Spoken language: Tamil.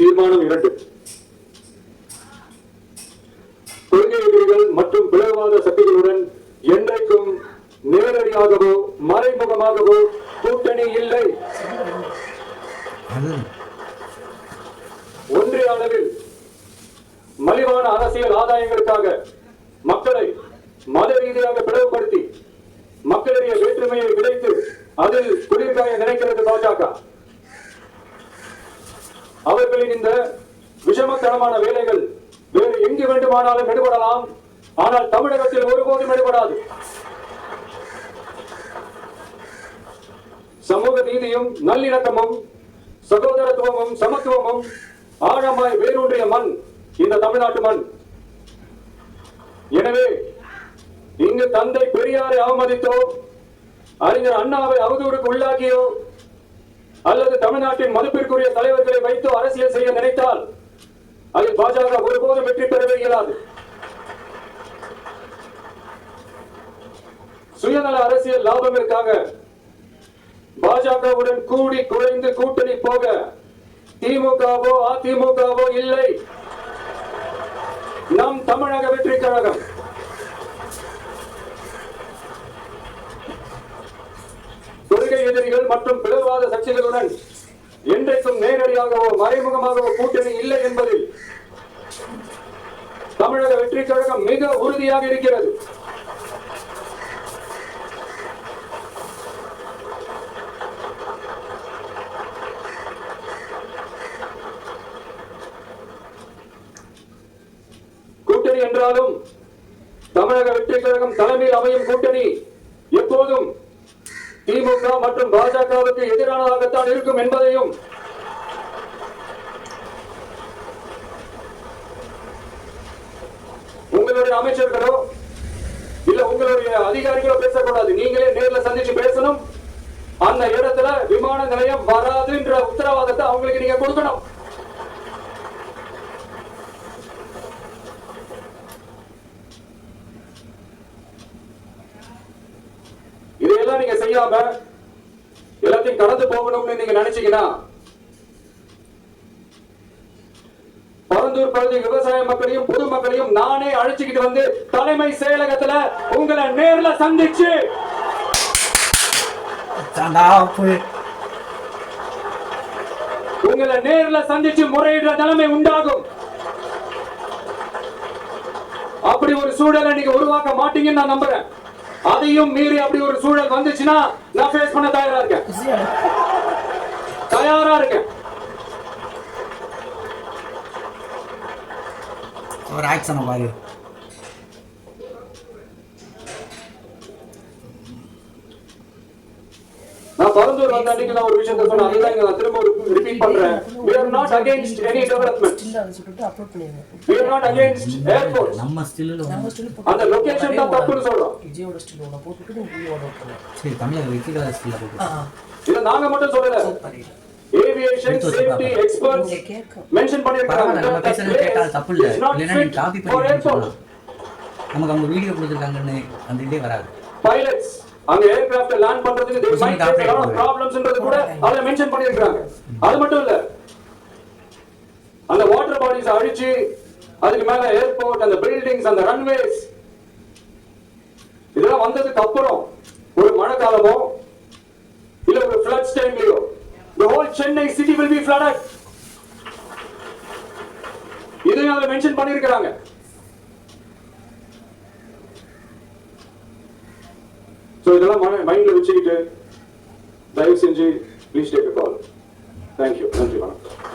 தீர்மானம் இரண்டு. கொள்கை எதிரிகள் மற்றும் பிளவாத சக்திகளுடன் என்றைக்கும் நேரடியாகவோ மறைமுகமாகவோ கூட்டணி இல்லை. ஒன்றிய அளவில் மலிவான அரசியல் ஆதாயங்களுக்காக மக்களை மத ரீதியாக பிளவுபடுத்தி மக்களிடையே வேற்றுமையை விதைத்து அதில் குளிர்காய நினைக்கிறது பாஜக. அவர்களின் இந்த விஷமத்தனமான வேலைகள் வேறு எங்கு வேண்டுமானாலும் எடுபடலாம். ஆனால் தமிழகத்தில் ஒருபோதும் எடுபடாது. சமூக நீதியும் நல்லிணக்கமும் சகோதரத்துவமும் சமத்துவமும் ஆழமாய் வேரூன்றிய மண் இந்த தமிழ்நாட்டு மண். எனவே இங்கு தந்தை பெரியாரை அவமதித்தோ அறிஞர் அண்ணாவை அவதூறுக்கு உள்ளாக்கியோ அல்லது தமிழ்நாட்டின் மதிப்பிற்குரிய தலைவர்களை வைத்து அரசியல் செய்ய நினைத்தால் அதில் பாஜக ஒருபோதும் வெற்றி பெறவே இயலாது. சுயநல அரசியல் லாபமிற்காக பாஜகவுடன் கூடி குறைந்து கூட்டணி போக திமுகவோ அதிமுகவோ இல்லை. நம் தமிழக வெற்றி கழகம் கொள்கை எதிரிகள் மற்றும் பிளவாத சக்திகளுடன் என்றைக்கும் நேரடியாகவோ மறைமுகமாகவோ கூட்டணி இல்லை என்பதில் தமிழக வெற்றி கழகம் மிக உறுதியாக இருக்கிறது. கூட்டணி என்றாலும் தமிழக வெற்றி கழகம் தலைமையில் அமையும் கூட்டணி எப்போதும் திமுக மற்றும் பாஜகவுக்கு எதிரானதாகத்தான் இருக்கும் என்பதையும் உங்களுடைய அமைச்சர்களோ இல்ல உங்களுடைய அதிகாரிகளோ பேசக்கூடாது. நீங்களே நேர்ல சந்திச்சு பேசணும். அந்த இடத்துல விமான நிலையம் வராதுன்ற உத்தரவாதத்தை அவங்களுக்கு நீங்க கொடுக்கணும். இதையெல்லாம் நீங்க செய்யாம எல்லாத்தையும் கடந்து போகணும்னு நீங்க நினைச்சீங்கன்னா பரந்தூர் பகுதி விவசாய மக்களையும் பொதுமக்களையும் நானே அழைச்சுக்கிட்டு வந்து தலைமை செயலகத்துல உங்களை நேர்ல சந்திச்சு உங்களை நேர்ல சந்திச்சு முறையிடுற நிலைமை உண்டாகும். அப்படி ஒரு சூழலை நீங்க உருவாக்க மாட்டீங்கன்னு நான் நம்புறேன். அதையும் மீறி அப்படி ஒரு சூழல் வந்துச்சுன்னா நான் ஃபேஸ் பண்ண தயாரா இருக்கேன். தயாரா இருக்கேன். ஒரு ஆக்சன் பாரு. நான் பரந்தூர் வந்த அன்னைக்கு நான் ஒரு விஷயத்தை சொன்னேன் அதுதான் இங்க நான் திரும்ப ஒரு ரிப்பீட் பண்றேன். We are not against any development. சின்னதை சொல்லிட்டு அப்லோட் பண்ணிடுங்க. We are not against airport நம்ம ஸ்டில்ல நம்ம ஸ்டில் அந்த லொகேஷன் தான் தப்புன்னு சொல்றோம். விஜயோட ஸ்டில் ஒன்று போட்டுட்டு நீ விஜயோட போட்டுருங்க சரி தமிழக வெற்றி கழக ஸ்டில்ல போட்டு ஆ இத நாங்க மட்டும் சொல்லல. Aviation safety. எக்ஸ்பர்ட்ஸ் மென்ஷன் பண்ணிருக்காங்க நம்ம பேசுறது தப்பு இல்ல. நீ காப்பி பண்ணி நமக்கு அவங்க வீடியோ கொடுத்துருக்காங்கன்னு அந்த இதே வராது. பைலட்ஸ் அங்க ஏர்கிராஃப்ட் லேண்ட் பண்றதுக்கு face a lot of cooperate problemsன்றது கூட அதுல மென்ஷன் பண்ணிருக்காங்க அது மட்டும் இல்ல. அந்த வாட்டர் பாடிஸ் அழிச்சு அதுக்கு மேல ஏர்போர்ட் அந்த பில்டிங்ஸ் அந்த ரன்வேஸ் இதெல்லாம் வந்ததுக்கு அப்புறம் ஒரு மழை காலமோ இல்ல ஒரு ஃபிளட்ஸ் டைம்லயோ the whole Chennai city will be flooded. இதையும் அதுல மென்ஷன் பண்ணிருக்காங்க ஸோ இதெல்லாம் மைண்ட்ல வச்சுக்கிட்டு தயவு செஞ்சு ப்ளீஸ் டேக் கால் தேங்க்யூ நன்றி வணக்கம்.